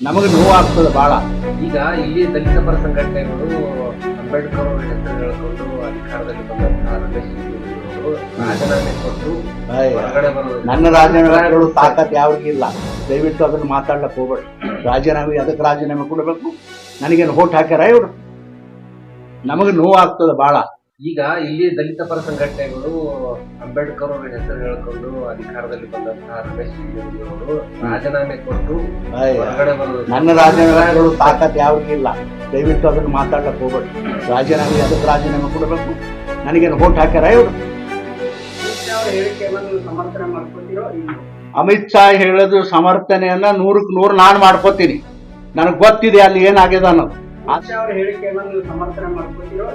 ನಮಗೆ ನೋವಾಗ್ತದೆ ಬಹಳ ಈಗ ಇಲ್ಲಿ ದಲಿತ ಪರ ಸಂಘಟನೆಗಳು ಅಂಬೇಡ್ಕರ್ ಅವರ ಹೆಸರು ಹೇಳ್ಕೊಂಡು ಅಧಿಕಾರದಲ್ಲಿ ಬಂದಂತಹ ರಮೇಶ್ ಅವರು ರಾಜೀನಾಮೆ ಕೊಟ್ಟು ಹೊರಗಡೆ ಬರೋದು ನನ್ನ ರಾಜೀನಾಮೆಗಳು ತಾಕತ್ ಯಾವ್ರಿಗಿಲ್ಲ ದಯವಿಟ್ಟು ಅದನ್ನು ಮಾತಾಡ್ಲಕ್ಕೆ ಹೋಗ್ಬೇಡಿ. ರಾಜೀನಾಮೆ ಅದಕ್ಕೆ ರಾಜೀನಾಮೆ ಕೊಡಬೇಕು. ನನಗೇನು ಹೋಟ್ ಹಾಕ್ಯಾರ ಇವರು? ನಮಗೆ ನೋವಾಗ್ತದೆ ಬಹಳ ಈಗ ಇಲ್ಲಿ ದಲಿತ ಪರ ಸಂಘಟನೆಗಳು ಅಂಬೇಡ್ಕರ್ ಅವರ ಹೆಸರು ಹೇಳ್ಕೊಂಡು ಅಧಿಕಾರದಲ್ಲಿ ಬಂದಂತಹ ರಮೇಶ್ ಅವರು ರಾಜೀನಾಮೆ ಕೊಟ್ಟು ಹೊರಗಡೆ ಬಂದರು ನನ್ನ ರಾಜೀನಾಮೆಗಳು ತಾಕತ್ ಯಾವ್ರಿಗಿಲ್ಲ ದಯವಿಟ್ಟು ಅದನ್ನು ಮಾತಾಡಕ್ಕೆ ಹೋಗ್ಬೇಡಿ. ರಾಜೀನಾಮೆ ಅದಕ್ಕೆ ರಾಜೀನಾಮೆ ಕೊಡಬೇಕು? ನನಗೇನು ವೋಟ್ ಹಾಕ್ಯಾರ ಇವರು? ಸಮರ್ಥನೆ ಮಾಡ್ಕೊತೀರೋ ಅಮಿತ್ ಶಾ ಹೇಳೋದು ಸಮರ್ಥನೆಯನ್ನ ನೂರಕ್ಕೆ ನೂರು ನಾನು ಮಾಡ್ಕೋತೀನಿ. ನನಗೆ ಗೊತ್ತಿದೆ ಅಲ್ಲಿ ಏನಾಗಿದೆ ಅನ್ನೋದು. ಆ- ಅವರ ಹೇಳಿಕೆಯನ್ನು ಸಮರ್ಥನೆ ಮಾಡ್ಕೊತೀರೋ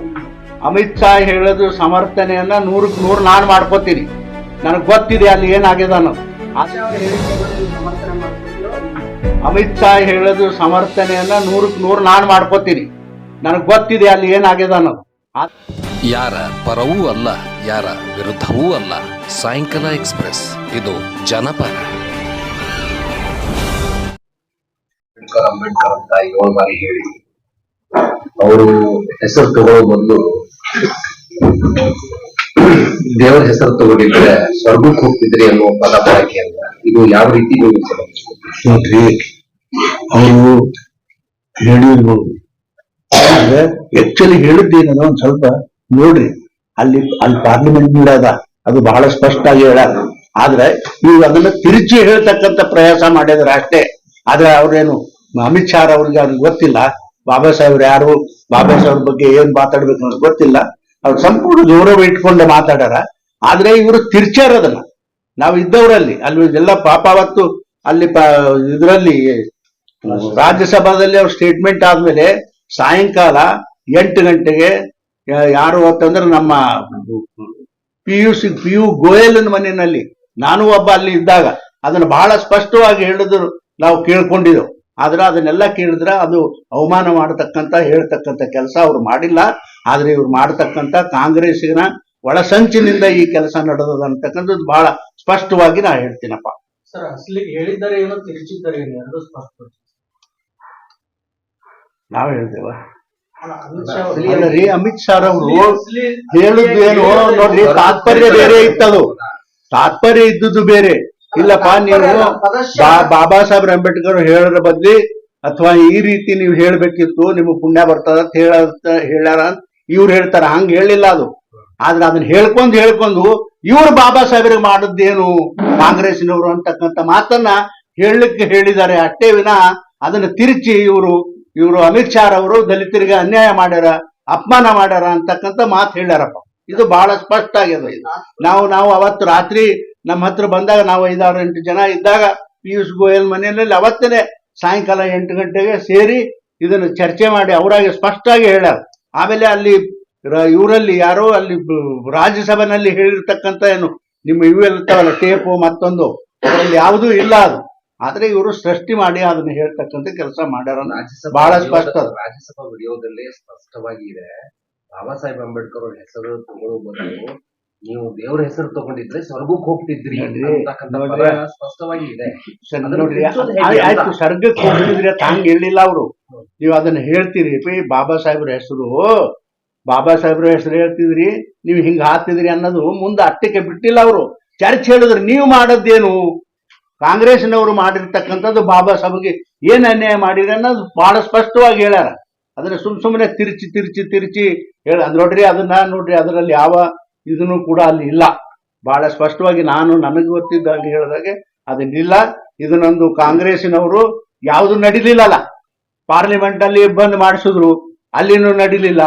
ಅಮಿತ್ ಶಾ ಹೇಳೋದು ಸಮರ್ಥನೆಯನ್ನ ನೂರಕ್ಕೆ ನೂರು ನಾನು ಮಾಡ್ಕೋತೀನಿ. ನನಗೆ ಗೊತ್ತಿದೆ ಅಲ್ಲಿ ಏನಾಗಿದೆ ಅನ್ನೋದು. ಅಮಿತ್ ಶಾ ಹೇಳೋದು ಸಮರ್ಥನೆಯನ್ನ ನೂರಕ್ಕೆ ನೂರು ನಾನು ಮಾಡ್ಕೋತೀನಿ. ನನಗೆ ಗೊತ್ತಿದೆ ಅಲ್ಲಿ ಏನಾಗಿದೆ ಅನ್ನೋದು. ಯಾರ ಪರವೂ ಅಲ್ಲ ಯಾರ ವಿರುದ್ಧವೂ ಅಲ್ಲ. ಸಾಯಂಕಾಲ ಎಕ್ಸ್ಪ್ರೆಸ್ ಇದು ಜನಪರ. ಅಂಬೇಡ್ಕರ್ ಅಂಬೇಡ್ಕರ್ ಅಂತ ಏಳು ಬಾರಿ ಹೇಳಿ. ಅವರು ಹೆಸರು ತಗೊಳ್ಳೋ ಬದಲು ದೇವರ ಹೆಸರು ತಗೊಂಡಿದ್ರೆ ಸ್ವರ್ಗಕ್ಕೆ ಹೋಗ್ತಿದ್ರಿ ಅನ್ನೋ ಪದ ಬಳಕೆಯನ್ನ ಇದು ಯಾವ ರೀತಿ? ನೋಡ್ರಿ ಅವರು ಹೇಳಿರ್ಬೋದು ಆದ್ರೆ ಆಕ್ಚುಲಿ ಹೇಳಿದ್ದೇನೆ ಒಂದ್ ಸ್ವಲ್ಪ ನೋಡ್ರಿ. ಅಲ್ಲಿ ಅಲ್ಲಿ ಪಾರ್ಲಿಮೆಂಟ್ ನೀಡದ ಅದು. ಬಹಳ ಸ್ಪಷ್ಟ ಆಗಿ ಹೇಳ. ಆದ್ರೆ ಇವ್ರು ಅದನ್ನ ತಿರುಚಿ ಹೇಳ್ತಕ್ಕಂತ ಪ್ರಯಾಸ ಮಾಡಿದ್ರೆ ಅಷ್ಟೇ. ಆದ್ರೆ ಅವ್ರೇನು, ಅಮಿತ್ ಶಾ ಅವ್ರಿಗೆ ಅವ್ರಿಗೆ ಗೊತ್ತಿಲ್ಲ. ಬಾಬಾ ಸಾಹೇಬ್ರು ಯಾರು? ಬಾಬಾ ಅವ್ರ ಬಗ್ಗೆ ಏನ್ ಮಾತಾಡ್ಬೇಕು ಅನ್ನೋದು ಗೊತ್ತಿಲ್ಲ. ಅವ್ರು ಸಂಪೂರ್ಣ ಗೌರವ ಇಟ್ಕೊಂಡು ಮಾತಾಡಾರ. ಆದ್ರೆ ಇವರು ತಿರ್ಚಾರ ಅದನ್ನ ನಾವು ಇದ್ದವರಲ್ಲಿ, ಅಲ್ಲಿ ಎಲ್ಲ ಪಾಪ ಅವತ್ತು ಅಲ್ಲಿ ಇದರಲ್ಲಿ, ರಾಜ್ಯಸಭಾದಲ್ಲಿ ಅವ್ರ ಸ್ಟೇಟ್ಮೆಂಟ್ ಆದ್ಮೇಲೆ ಸಾಯಂಕಾಲ ಎಂಟು ಗಂಟೆಗೆ ಯಾರು ಅಂತಂದ್ರೆ ನಮ್ಮ P U C P U Goyal ಮನೆಯಲ್ಲಿ, ನಾನು ಒಬ್ಬ ಅಲ್ಲಿ ಇದ್ದಾಗ, ಅದನ್ನ ಬಹಳ ಸ್ಪಷ್ಟವಾಗಿ ಹೇಳಿದ್ರು, ನಾವು ಕೇಳ್ಕೊಂಡಿದ್ದೆವು. ಆದ್ರೆ ಅದನ್ನೆಲ್ಲ ಕೇಳಿದ್ರೆ ಅದು ಅವಮಾನ ಮಾಡತಕ್ಕಂತ ಹೇಳ್ತಕ್ಕಂಥ ಕೆಲಸ ಅವ್ರು ಮಾಡಿಲ್ಲ. ಆದ್ರೆ ಇವ್ರು ಮಾಡತಕ್ಕಂತ ಕಾಂಗ್ರೆಸ್ಸಿನ ಒಳಸಂಚಿನಿಂದ ಈ ಕೆಲಸ ನಡೆದದ ಅಂತಕ್ಕಂಥದ್ದು ಬಹಳ ಸ್ಪಷ್ಟವಾಗಿ ನಾ ಹೇಳ್ತೀನಪ್ಪ. ಸರ್ ಹೇಳಿದ್ದಾರೆ ಏನೋ ತಿರುಚಿದ್ದಾರೆ ಏನು? ಎರಡು ಸ್ಪಷ್ಟ. ನಾವ್ ಅಮಿತ್ ಶಾ ಅವರು ಅಲ್ಲ ರೀ ಅಮಿತ್ ಶಾ ಅವರು ಅಸಲಿ- ಹೇಳುದು ಏನು? ನೋಡ್ರಿ ತಾತ್ಪರ್ಯ ಬೇರೆ ಇತ್ತದು. ತಾತ್ಪರ್ಯ ಇದ್ದದ್ದು ಬೇರೆ. ಇಲ್ಲಪ್ಪ ನೀವು ಬಾಬಾ ಸಾಹೇಬ್ ಅಂಬೇಡ್ಕರ್ ಹೇಳೋದ್ರ ಬದ್ಲಿ ಅಥವಾ ಈ ರೀತಿ ನೀವು ಹೇಳ್ಬೇಕಿತ್ತು ನಿಮಗೆ ಪುಣ್ಯ ಬರ್ತದ ಅಂತ ಹೇಳ ಹೇಳ್ಯಾರ ಅಂತ ಇವ್ರು ಹೇಳ್ತಾರ. ಹಂಗ ಹೇಳಿಲ್ಲ ಅದು. ಆದ್ರೆ ಅದನ್ನ ಹೇಳ್ಕೊಂಡು ಹೇಳ್ಕೊಂಡು ಇವ್ರು ಬಾಬಾ ಸಾಹೇಬ್ರಿಗೆ ಮಾಡದ್ದೇನು ಕಾಂಗ್ರೆಸ್ನವರು ಅಂತಕ್ಕಂಥ ಮಾತನ್ನ ಹೇಳಲಿಕ್ಕೆ ಹೇಳಿದ್ದಾರೆ. ಅಷ್ಟೇ ವಿನ ಅದನ್ನ ತಿರುಚಿ ಇವರು ಇವರು ಅಮಿತ್ ಶಾ ಅವರು ದಲಿತರಿಗೆ ಅನ್ಯಾಯ ಮಾಡ್ಯಾರ ಅಪಮಾನ ಮಾಡ್ಯಾರ ಅಂತಕ್ಕಂತ ಮಾತು ಹೇಳ್ಯಾರಪ್ಪ. ಇದು ಬಹಳ ಸ್ಪಷ್ಟ ಆಗ್ಯದ. ನಾವು ನಾವು ಅವತ್ತು ರಾತ್ರಿ ನಮ್ಮ ಹತ್ರ ಬಂದಾಗ ನಾವು ಐದಾರು ಎಂಟು ಜನ ಇದ್ದಾಗ ಪಿಯೂಷ್ ಗೋಯಲ್ ಮನೆಯಲ್ಲಿ ಅವತ್ತೇ ಸಾಯಂಕಾಲ ಎಂಟು ಗಂಟೆಗೆ ಸೇರಿ ಇದನ್ನು ಚರ್ಚೆ ಮಾಡಿ ಅವರಾಗಿ ಸ್ಪಷ್ಟವಾಗಿ ಹೇಳ್ಯಾರ. ಆಮೇಲೆ ಅಲ್ಲಿ ಇವರಲ್ಲಿ ಯಾರೋ ಅಲ್ಲಿ ರಾಜ್ಯಸಭೆನಲ್ಲಿ ಹೇಳಿರ್ತಕ್ಕಂಥ ಏನು ನಿಮ್ಮ ಇವು ಇರ್ತಾವಲ್ಲ ಟೇಪು ಮತ್ತೊಂದು ಅದರಲ್ಲಿ ಯಾವುದೂ ಇಲ್ಲ ಅದು. ಆದ್ರೆ ಇವರು ಸೃಷ್ಟಿ ಮಾಡಿ ಅದನ್ನ ಹೇಳ್ತಕ್ಕಂಥ ಕೆಲಸ ಮಾಡ್ಯಾರ ಬಹಳ ಸ್ಪಷ್ಟ. ರಾಜ್ಯಸಭಾ ವಿಡಿಯೋದಲ್ಲಿ ಸ್ಪಷ್ಟವಾಗಿ ಇದೆ ಬಾಬಾ ಸಾಹೇಬ್ ಅಂಬೇಡ್ಕರ್ ಅವ್ರ ಹೆಸರು ತಗೊಳ್ಳೋ ಬದಲು ನೀವು ದೇವ್ರ ಹೆಸರು ತಗೊಂಡಿದ್ರೆ ಸ್ವರ್ಗಕ್ಕೆ ಹೋಗ್ತಿದ್ರಿ ಸ್ಪಷ್ಟವಾಗಿ ಇದೆ ನೋಡ್ರಿ. ಆಯ್ತು ಸ್ವರ್ಗಕ್ಕೆ ಹೋಗಿದ್ರೆ ಅಂತ ಹಂಗ ಹೇಳಿಲ್ಲ ಅವರು. ನೀವು ಅದನ್ನ ಹೇಳ್ತೀರಿ ಪಿ ಬಾಬಾ ಸಾಹೇಬ್ರ ಹೆಸರು. ಬಾಬಾ ಸಾಹೇಬ್ರ ಹೆಸರು ಹೇಳ್ತಿದ್ರಿ ನೀವು ಹಿಂಗ ಹಾಕ್ತಿದ್ರಿ ಅನ್ನೋದು ಮುಂದೆ ಅಟ್ಟಕ್ಕೆ ಬಿಟ್ಟಿಲ್ಲ ಅವರು. ಚರ್ಚ್ ಹೇಳಿದ್ರು ನೀವು ಮಾಡದ್ದೇನು? ಕಾಂಗ್ರೆಸ್ನವರು ಮಾಡಿರ್ತಕ್ಕಂಥದ್ದು ಬಾಬಾ ಸಾಹೇಬ್ಗೆ ಏನ್ ಅನ್ಯಾಯ ಮಾಡಿರಿ ಅನ್ನೋದು ಬಹಳ ಸ್ಪಷ್ಟವಾಗಿ ಹೇಳ್ಯಾರ. ಅದನ್ನ ಸುಮ್ ಸುಮ್ಮನೆ ತಿರುಚಿ ತಿರುಚಿ ತಿರುಚಿ ಹೇಳ ನೋಡ್ರಿ ಅದನ್ನ ನೋಡ್ರಿ ಅದರಲ್ಲಿ ಯಾವ ಇದನ್ನು ಕೂಡ ಅಲ್ಲಿ ಇಲ್ಲ. ಬಹಳ ಸ್ಪಷ್ಟವಾಗಿ ನಾನು ನನಗೆ ಗೊತ್ತಿದ್ದಾಗ ಹೇಳಿದಾಗೆ ಅದನ್ನಿಲ್ಲ ಇದನ್ನೊಂದು ಕಾಂಗ್ರೆಸ್ಸಿನವರು ಯಾವುದು ನಡೀಲಿಲ್ಲಲ್ಲ. ಪಾರ್ಲಿಮೆಂಟ್ ಅಲ್ಲಿ ಬಂದ್ ಮಾಡಿಸಿದ್ರು, ಅಲ್ಲಿನೂ ನಡೀಲಿಲ್ಲ.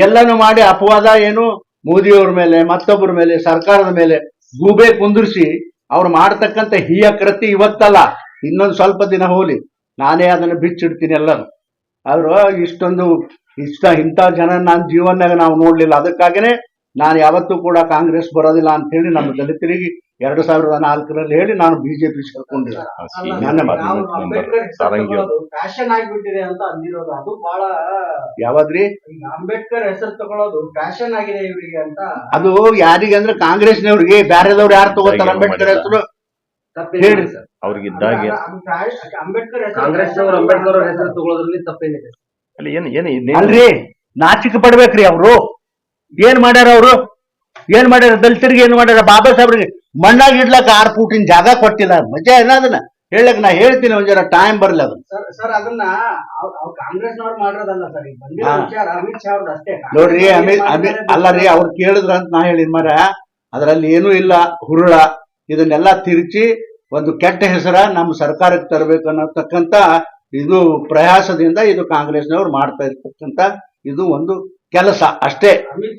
ಎಲ್ಲನೂ ಮಾಡಿ ಅಪವಾದ ಏನು ಮೋದಿಯವ್ರ ಮೇಲೆ, ಮತ್ತೊಬ್ಬರ ಮೇಲೆ, ಸರ್ಕಾರದ ಮೇಲೆ ಗೂಬೆ ಕುಂದಿರಿಸಿ ಅವ್ರು ಮಾಡ್ತಕ್ಕಂಥ ಹೀಯ ಕೃತಿ ಇವತ್ತಲ್ಲ. ಇನ್ನೊಂದು ಸ್ವಲ್ಪ ದಿನ ಹೋಲಿ ನಾನೇ ಅದನ್ನು ಬಿಚ್ಚಿಡ್ತೀನಿ ಎಲ್ಲರೂ. ಅವರು ಇಷ್ಟೊಂದು ಇಷ್ಟ ಇಂಥ ಜನ ನಾನು ಜೀವನದಾಗ ನಾವು ನೋಡ್ಲಿಲ್ಲ. ಅದಕ್ಕಾಗನೇ ನಾನು ಯಾವತ್ತೂ ಕೂಡ ಕಾಂಗ್ರೆಸ್ ಬರೋದಿಲ್ಲ ಅಂತ ಹೇಳಿ ನಮ್ಮ ದಲಿತರಿಗೆ ಎರಡು ಸಾವಿರದ ನಾಲ್ಕರಲ್ಲಿ ಹೇಳಿ ನಾನು ಬಿಜೆಪಿ ಸೇರ್ಕೊಂಡಿದ್ದೆ ನನ್ನ ಮಾತು. ಅಂಬೇಡ್ಕರ್ ಫ್ಯಾಷನ್ ಆಗಿಬಿಟ್ಟಿದೆ ಅಂತ ಅಂದಿರೋದು. ಅದು ಬಹಳ ಯಾವಾದ್ರಿ? ಅಂಬೇಡ್ಕರ್ ಹೆಸರು ತಗೊಳ್ಳೋದು ಫ್ಯಾಷನ್ ಆಗಿದೆ ಇವರಿಗೆ ಅಂತ. ಅದು ಯಾರಿಗೆ ಅಂದ್ರೆ ಕಾಂಗ್ರೆಸ್ನವ್ರಿಗೆ ಬ್ಯಾರೆದವ್ರು ಯಾರು ತಗೋತಾರೆ ಅಂಬೇಡ್ಕರ್ ಹೆಸರು? ಹೇಳಿ. ಸರ್. ಅವ್ರಿಗಿದ್ದಾಗೆ ಅಂಬೇಡ್ಕರ್ ಕಾಂಗ್ರೆಸ್ ಕಾಂಗ್ರೆಸ್ನವರು ಅಂಬೇಡ್ಕರ್ ಅವ್ರ ಹೆಸರು ತಗೊಳ್ಳೋದ್ರಲ್ಲಿ ತಪ್ಪೇನಿದೆ ಅಲ್ಲಿ ಏನು ಏನು ಅಲ್ರಿ ನಾಚಿಕೆ ಪಡ್ಬೇಕ್ರಿ ಅವರು. ಏನ್ ಮಾಡ್ಯಾರ ಅವರು? ಏನ್ ಮಾಡ್ಯಾರ? ದಲಿತರಿಗೆ ಏನ್ ಮಾಡ್ಯಾರ? ಬಾಬಾ ಸಾಹೇಬ್ರಿಗೆ ಮಣ್ಣಾಗಿ ಇಡ್ಲಕ್ಕ ಆರ್ ಫೂಟಿನ ಜಾಗ ಕೊಟ್ಟಿಲ್ಲ. ಮಜಾ ಏನ ಅದನ್ನ? ಹೇಳಕ್ ನಾ ಹೇಳ್ತೀನಿ ಒಂದ್ ಟೈಮ್ ಬರ್ಲಿ ಅದನ್ನ. ಸರ್ ಸರ್ ಅದನ್ನ ಅವ್- ಅವ್ ಕಾಂಗ್ರೆಸ್ನವ್ರು ಮಾಡಿರೋದಲ್ಲ ಸರ್. ಈಗ ಬಂದಿರೋ ಹಾ. ವಿಚಾರ ಅಮಿತ್ ಶಾ ಅವ್ರದ್ದು ಅಷ್ಟೇ. ನೋಡ್ರಿ ಅಮಿತ್ ಅಮಿತ್ ಅಲ್ಲ ರೀ ಅವ್ರು ಕೇಳಿದ್ರ ಅಂತ ನಾ ಹೇಳಿದ್ ಮರ. ಅದ್ರಲ್ಲಿ ಏನೂ ಇಲ್ಲ ಹುರುಳ. ಇದನ್ನೆಲ್ಲ ತಿರುಚಿ ಒಂದು ಕೆಟ್ಟ ಹೆಸರ ನಮ್ಮ ಸರ್ಕಾರಕ್ಕೆ ತರಬೇಕು ಅನ್ನತಕ್ಕಂತ ಇದು ಪ್ರಯಾಸದಿಂದ ಇದು ಕಾಂಗ್ರೆಸ್ನವ್ರು ಮಾಡ್ತಾ ಇರ್ತಕ್ಕಂತ ಇದು ಒಂದು ಕೆಲಸ ಅಷ್ಟೇ.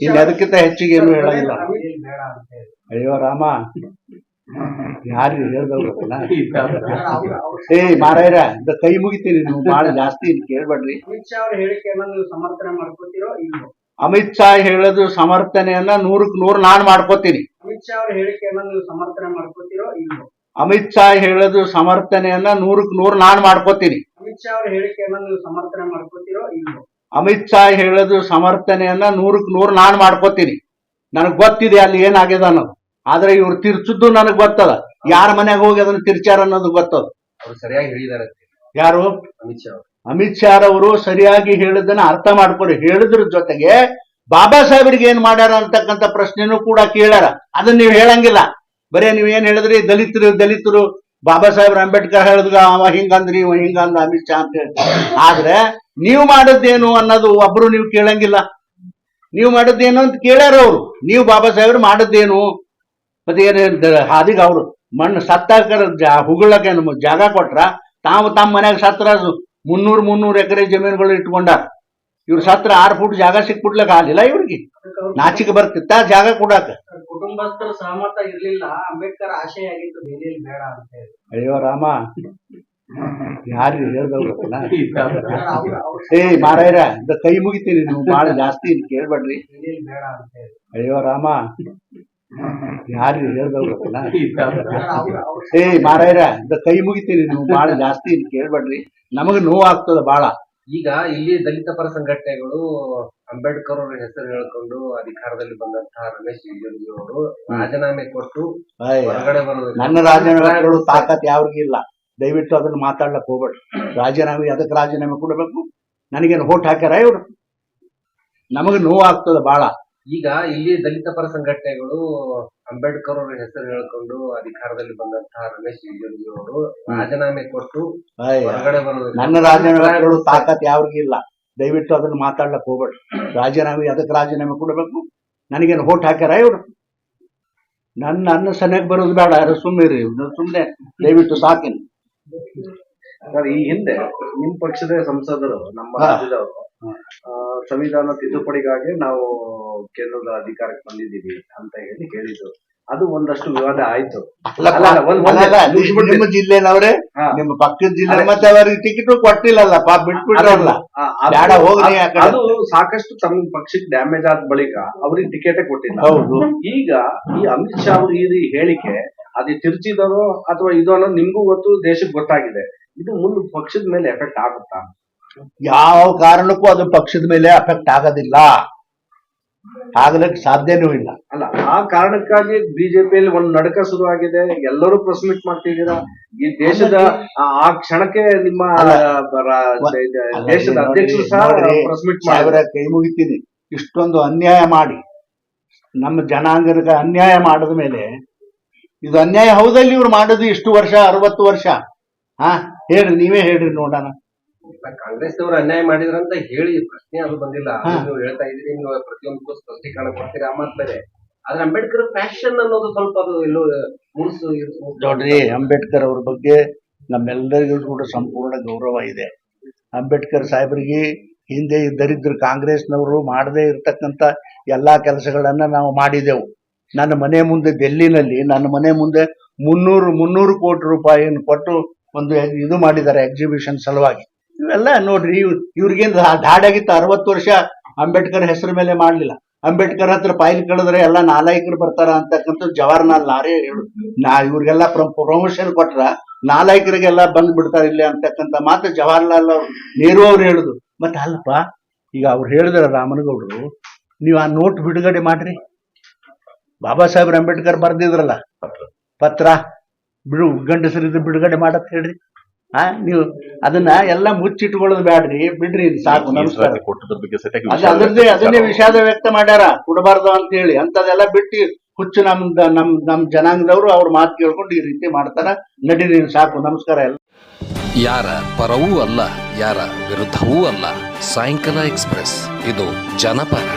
ಇಲ್ಲಿ ಅದಕ್ಕಿಂತ ಹೆಚ್ಚಿಗೆ ಏನು ಹೇಳಂಗಿಲ್ಲ ಅಮಿತ್ ಬೇಡ ಅಂತ ಹೇಳಿ. ಅಯ್ಯೋ ರಾಮ. ಯಾರು ಹೇಳ್ದವ್ರು ಗೊತ್ತಿಲ್ಲ? ಸರ್, ಅವ್ರು- ಅವ್ರು- ಏ ಮಾರಾಯ್ರ ಇಂದ ಕೈ ಮುಗಿತೀನಿ ನೀವು ಬಹಳ ಜಾಸ್ತಿ ಕೇಳ್ಬೇಡ್ರಿ. ಅಮಿತ್ ಶಾ ಅವ್ರ ಹೇಳಿಕೆಯನ್ನ ನೀವು ಸಮರ್ಥನೆ ಮಾಡ್ಕೋತೀರೋ ಇಲ್ವೋ? ಅಮಿತ್ ಶಾ ಹೇಳೋದು ಸಮರ್ಥನೆಯನ್ನ ನೂರಕ್ ನೂರು ನಾನ್ ಮಾಡ್ಕೋತೀನಿ. ಅಮಿತ್ ಶಾ ಅವ್ರ ಹೇಳಿಕೆಯನ್ನ ನೀವು ಸಮರ್ಥನೆ ಮಾಡ್ಕೋತಿರೋ ಇಲ್ವೋ? ಅಮಿತ್ ಶಾ ಹೇಳೋದು ಸಮರ್ಥನೆಯನ್ನ ನೂರಕ್ ನೂರು ನಾನ್ ಮಾಡ್ಕೋತೀನಿ. ಅಮಿತ್ ಶಾ ಅವ್ರ ಹೇಳಿಕೆಯನ್ನ ನೀವು ಸಮರ್ಥನೆ ಮಾಡ್ಕೋತಿರೋ ಇಲ್ವೋ? ಅಮಿತ್ ಶಾ ಹೇಳೋದು ಸಮರ್ಥನೆಯನ್ನ ನೂರಕ್ ನೂರು ನಾನ್ ಮಾಡ್ಕೋತೀನಿ. ನನಗ್ ಗೊತ್ತಿದೆ ಅಲ್ಲಿ ಏನಾಗಿದೆ ಅನ್ನೋದು. ಆದ್ರೆ ಇವ್ರು ತಿರ್ಚಿದ್ದು ನನಗ್ ಗೊತ್ತದ ಯಾರ ಮನೆಗೆ ಹೋಗಿ ಅದನ್ನ ತಿರ್ಚಾರ ಅನ್ನೋದು ಗೊತ್ತದ. ಅವ್ರು ಸರಿಯಾಗಿ ಹೇಳಿದಾರೆ ಯಾರು? ಅಮಿತ್ ಶಾ ಅಮಿತ್ ಶಾ ಅವರು ಸರಿಯಾಗಿ ಹೇಳದನ್ನ ಅರ್ಥ ಮಾಡ್ಕೊಡಿ ಹೇಳಿದ್ರ ಜೊತೆಗೆ ಬಾಬಾ ಸಾಹೇಬ್ರಿಗೆ ಏನ್ ಮಾಡ್ಯಾರ ಅಂತಕ್ಕಂಥ ಪ್ರಶ್ನೆನೂ ಕೂಡ ಕೇಳ್ಯಾರ. ಅದನ್ನ ನೀವು ಹೇಳಂಗಿಲ್ಲ. ಬರೇ ನೀವ್ ಏನ್ ಹೇಳಿದ್ರಿ? ದಲಿತರು ದಲಿತರು. ಬಾಬಾ ಸಾಹೇಬ್ರ ಅಂಬೇಡ್ಕರ್ ಹೇಳಿದ್ಗ ಅವ ಹಿಂಗಂದ್ರಿ ಇವ ಹಿಂಗಂದ ಅಮಿತ್ ಶಾ ಅಂತ ಹೇಳ್ತಾರೆ. ಆದ್ರೆ ನೀವು ಮಾಡದ್ದೇನು ಅನ್ನೋದು ಒಬ್ರು ನೀವು ಕೇಳಂಗಿಲ್ಲ. ನೀವು ಮಾಡದ್ದೇನು ಅಂತ ಕೇಳ್ಯಾರ ಅವ್ರು. ನೀವು ಬಾಬಾ ಸಾಹೇಬ್ರು ಮಾಡದ್ದೇನು? ಮತ್ತೆ ಏನ್ ಹಾದಿಗೆ ಅವ್ರು. ಮಣ್ಣು ಸತ್ತಾಕರ ಹುಗುಳಕ್ಕೆ ನಮ್ಮ ಜಾಗ ಕೊಟ್ರ? ತಾವು ತಮ್ಮ ಮನ್ಯಾಗ ಸತ್ರ ಮುನ್ನೂರ್ ಮುನ್ನೂರ್ ಎಕರೆ ಜಮೀನುಗಳು ಇಟ್ಕೊಂಡಾರ. ಇವ್ರ ಸತ್ರ ಆರು ಫುಟ್ ಜಾಗ ಸಿಕ್ಬಿಡ್ಲಕ್ಕ ಆಗಿಲ್ಲ ಇವ್ರಿಗೆ. ನಾಚಿಕೆ ಬರ್ತಿತ್ತ ಜಾಗ ಕೊಡಾಕ. ಕುಟುಂಬಸ್ಥರ ಸಹಮತ ಇರ್ಲಿಲ್ಲ. ಅಂಬೇಡ್ಕರ್ ಆಶಯ ಆಗಿತ್ತು ಬೇಡ ಅಂತ ಅಯ್ಯೋ ರಾಮ. ಯಾರು ಹೇಳ್ದಲ್ಲ ಏ ಮಾರಾಯರ ಇಂದ ಕೈ ಮುಗಿತೀನಿ. ನೀವು ಬಹಳ ಜಾಸ್ತಿ ಕೇಳ್ಬೇಡ್ರಿ. ಅಯ್ಯೋ ರಾಮ. ಯಾರು ಹೇಳ್ದಲ್ಲ ಏ ಮಾರಾಯರ ಇಂದ ಕೈ ಮುಗಿತೀನಿ. ನೀವು ಬಹಳ ಜಾಸ್ತಿ ಕೇಳ್ಬೇಡ್ರಿ. ನಮಗ ನೋವಾಗ್ತದ ಬಾಳ ಈಗ ಇಲ್ಲಿ ದಲಿತ ಪರ ಸಂಘಟನೆಗಳು ಅಂಬೇಡ್ಕರ್ ಅವರ ಹೆಸರು ಹೇಳ್ಕೊಂಡು ಅಧಿಕಾರದಲ್ಲಿ ಬಂದಂತಹ ರಮೇಶ್ ಜಿಗಜಿಣಗಿ ಅವರು ರಾಜೀನಾಮೆ ಕೊಟ್ಟು ಹೊರಗಡೆ ಬರೋದು ನನ್ನ ರಾಜೀನಾಮೆಗಳು ತಾಕತ್ ಯಾವ್ರಿಗೂ ಇಲ್ಲ. ದಯವಿಟ್ಟು ಅದನ್ನ ಮಾತಾಡ್ಲಕ್ಕೆ ಹೋಗ್ಬೇಡ ರಾಜೀನಾಮೆ ಅದಕ್ಕೆ ರಾಜೀನಾಮೆ ಕೊಡಬೇಕು ನನಗೇನು ಹೋಟ್ ಹಾಕ್ಯಾರ ಇವರು? ನಮಗೆ ನೋವು ಬಹಳ ಬಾಳ ಈಗ ಇಲ್ಲಿ ದಲಿತ ಪರ ಸಂಘಟನೆಗಳು ಅಂಬೇಡ್ಕರ್ ಅವರ ಹೆಸರು ಹೇಳ್ಕೊಂಡು ಅಧಿಕಾರದಲ್ಲಿ ಬಂದಂತಹ ರಮೇಶ್ ಜಿಗಜಿಣಗಿ ಅವರು ರಾಜೀನಾಮೆ ಕೊಟ್ಟು. ಹೊರಗಡೆ ಬರೋದು. ನನ್ನ ರಾಜೀನಾಮೆ ತಾಕತ್ ಯಾವ್ರಿಗೂ ಇಲ್ಲ. ದಯವಿಟ್ಟು ಅದನ್ನ ಮಾತಾಡ್ಲಕ್ಕೆ ಹೋಗ್ಬೇಡ ರಾಜೀನಾಮೆ ಅದಕ್ಕೆ ರಾಜೀನಾಮೆ ಕೊಡಬೇಕು ನನಗೇನು ಹೋಟ್ ಹಾಕ್ಯಾರ ಇವರು? ನನ್ನ ಅನ್ನ ಸನಿಯಕ್ಕೆ ಬರೋದು ಬೇಡ ಯಾರು ಸುಮ್ಮನೆ ಸುಮ್ಮನೆ ದಯವಿಟ್ಟು ಸಾಕಿನಿ ಸರ್ ಈ ಹಿಂದೆ ನಿಮ್ ಪಕ್ಷದ ಸಂಸದರು ನಮ್ಮ. ರಾಜ್ಯದವರು. ಸಂವಿಧಾನ ತಿದ್ದುಪಡಿಗಾಗಿ ನಾವು ಕೇಂದ್ರದ ಅಧಿಕಾರಕ್ಕೆ ಬಂದಿದ್ದೀವಿ ಅಂತ ಹೇಳಿ ಕೇಳಿದ್ರು ಅದು ಒಂದಷ್ಟು ವಿವಾದ ಆಯ್ತು. ನಿಮ್ಮ ಜಿಲ್ಲೆನವ್ರೆ. ನಿಮ್ಮ ಪಕ್ಕದ ಜಿಲ್ಲೆ. ಮತ್ತೆ ಅವರಿಗೆ ಟಿಕೆಟ್ ಕೊಟ್ಟಿಲ್ಲಲ್ಲಪ್ಪ ಬಿಟ್ಬಿಟ್ರಲ್ಲ ಆ, ಅದು- ಸಾಕಷ್ಟು ತಮ್ಮ ಪಕ್ಷಕ್ಕೆ ಡ್ಯಾಮೇಜ್ ಆದ ಬಳಿಕ ಅವ್ರಿಗೆ ಟಿಕೆಟ್ ಕೊಟ್ಟಿಲ್ಲ ಹೌದು ಈಗ ಈ ಅಮಿತ್ ಶಾ ಅವರು ಈ ಹೇಳಿಕೆ ಅದು ತಿರ್ಚಿದಾರೋ ಅಥವಾ ಇದು ಅನ್ನೋದು ನಿಮ್ಗೂ ಗೊತ್ತು ದೇಶಕ್ಕೆ ಗೊತ್ತಾಗಿದೆ. ಇದು ಮುಂದೆ ಪಕ್ಷದ ಮೇಲೆ ಎಫೆಕ್ಟ್ ಆಗುತ್ತಾ? ಯಾವ ಕಾರಣಕ್ಕೂ ಅದು ಪಕ್ಷದ ಮೇಲೆ ಎಫೆಕ್ಟ್ ಆಗೋದಿಲ್ಲ. ಆಗ್ಲಿಕ್ಕೆ ಸಾಧ್ಯನೂ ಇಲ್ಲ. ಅಲ್ಲ ಆ ಕಾರಣಕ್ಕಾಗಿ ಬಿಜೆಪಿಯಲ್ಲಿ ಒಂದು ನಡಕ ಶುರುವಾಗಿದೆ ಎಲ್ಲರೂ ಪ್ರೆಸ್ ಮೀಟ್ ಮಾಡ್ತಿದ್ದೀರಾ? ಈ ದೇಶದ ಆ ಕ್ಷಣಕ್ಕೆ ನಿಮ್ಮ ದೇಶದ ಅಧ್ಯಕ್ಷರು ಸಹ ಪ್ರೆಸ್ ಮೀಟ್ ಸಾವಿರ ಕೈ ಮುಗಿತೀನಿ. ಇಷ್ಟೊಂದು ಅನ್ಯಾಯ ಮಾಡಿ ನಮ್ಮ ಜನಾಂಗದ ಅನ್ಯಾಯ ಮಾಡಿದ ಮೇಲೆ ಇದು ಅನ್ಯಾಯ ಹೌದಲ್ಲಿ ಇವ್ರು ಮಾಡೋದು ಇಷ್ಟು ವರ್ಷ ಅರವತ್ತು ವರ್ಷ? ಹಾ ಹೇಳ್ರಿ ನೀವೇ ಹೇಳ್ರಿ ನೋಡೋಣ. ಕಾಂಗ್ರೆಸ್ ಅವರು ಅನ್ಯಾಯ ಮಾಡಿದ್ರಂತ ಹೇಳಿ ಪ್ರಶ್ನೆ ಅದು ಬಂದಿಲ್ಲ. ನೀವು ಹೇಳ್ತಾ ಇದ್ದೀರಿ ನೀವು ಪ್ರತಿಯೊಂದಕ್ಕೂ ಸ್ಪಷ್ಟೀಕರಣ ಕೊಡ್ತೀರಾ ಮಾಡ್ತಾರೆ. ಬೇರೆ ಆದ್ರೆ ಅಂಬೇಡ್ಕರ್ ಫ್ಯಾಷನ್ ಅನ್ನೋದು ಸ್ವಲ್ಪ ಅದು ಎಲ್ಲೋ ಮುಳುಸು ನೋಡ್ರಿ ಅಂಬೇಡ್ಕರ್ ಅವ್ರ ಬಗ್ಗೆ ನಮ್ಮೆಲ್ಲರಿಗೂ ಕೂಡ ಸಂಪೂರ್ಣ ಗೌರವ ಇದೆ. ಅಂಬೇಡ್ಕರ್ ಸಾಹೇಬರಿಗೆ ಹಿಂದೆ ದರಿದ್ರ ಕಾಂಗ್ರೆಸ್ನವರು ಮಾಡದೇ ಇರತಕ್ಕಂತ ಎಲ್ಲಾ ಕೆಲಸಗಳನ್ನ ನಾವು ಮಾಡಿದೆವು. ನನ್ನ ಮನೆ ಮುಂದೆ ಡೆಲ್ಲಿನಲ್ಲಿ ನನ್ನ ಮನೆ ಮುಂದೆ ಮುನ್ನೂರು ಮುನ್ನೂರು ಕೋಟಿ ರೂಪಾಯಿಯನ್ನು ಕೊಟ್ಟು ಒಂದು ಇದು ಮಾಡಿದ್ದಾರೆ ಎಕ್ಸಿಬಿಷನ್ ಸಲುವಾಗಿ. ಇವೆಲ್ಲ ನೋಡ್ರಿ, ಇವ್ ಇವ್ರಿಗೇನು ಧಾಡಾಗಿತ್ತು ಅರವತ್ತು ವರ್ಷ ಅಂಬೇಡ್ಕರ್ ಹೆಸರು ಮೇಲೆ ಮಾಡಲಿಲ್ಲ. ಅಂಬೇಡ್ಕರ್ ಹತ್ರ ಫೈಲ್ ಕಳೆದ್ರೆ ಎಲ್ಲ ನಾಲಾಯಕರು ಬರ್ತಾರ ಅಂತಕ್ಕಂಥ ಜವಾಹರ್ಲಾಲ್ ನಾರೇ ಹೇಳು ನಾ ಇವ್ರಿಗೆಲ್ಲ ಪ್ರಮೋಷನ್ ಕೊಟ್ರ ನಾಲಾಯಕರಿಗೆಲ್ಲ ಬಂದ್ ಬಿಡ್ತಾರೆ ಇಲ್ಲಿ ಅಂತಕ್ಕಂಥ ಮಾತು ಜವಾಹರ್ಲಾಲ್ ನೆಹರು ಅವ್ರು ಹೇಳುದು. ಮತ್ತೆ ಅಲ್ಪ ಈಗ ಅವ್ರು ಹೇಳಿದ್ರ ರಾಮನಗೌಡರು, ನೀವು ಆ ನೋಟ್ ಬಿಡುಗಡೆ ಮಾಡ್ರಿ. ಬಾಬಾ ಸಾಹೇಬ್ರ ಅಂಬೇಡ್ಕರ್ ಬರ್ದಿದ್ರಲ್ಲ? ಪತ್ರ? ಬಿಡು ಗಂಡಸರಿದ್ದು ಬಿಡುಗಡೆ ಮಾಡತ್ ಹೇಳ್ರಿ. ಆ ನೀವು ಅದನ್ನ ಎಲ್ಲ ಮುಚ್ಚಿಟ್ಕೊಳ್ಳೋದು ಬ್ಯಾಡ್ರಿ ಬಿಡ್ರಿ ಇದ್ ಸಾಕು ನಮಸ್ಕಾರ. ಅದರದ್ದೇ ಅದನ್ನೇ ವಿಷಾದ ವ್ಯಕ್ತ ಮಾಡ್ಯಾರ ಕೊಡಬಾರ್ದು ಅಂತ ಹೇಳಿ ಅಂತದೆಲ್ಲ ಬಿಟ್ಟು ಹುಚ್ಚು ನಮ್ದ ನಮ್ ನಮ್ ಜನಾಂಗದವರು ಅವ್ರ ಮಾತು ಕೇಳ್ಕೊಂಡು ಈ ರೀತಿ ಮಾಡ್ತಾರ. ನಡೀರಿ ಸಾಕು ನಮಸ್ಕಾರ ಎಲ್ಲ. ಯಾರ ಪರವೂ ಅಲ್ಲ ಯಾರ ವಿರುದ್ಧವೂ ಅಲ್ಲ. ಸಾಯಂಕಾಲ ಎಕ್ಸ್ಪ್ರೆಸ್ ಇದು ಜನಪರ.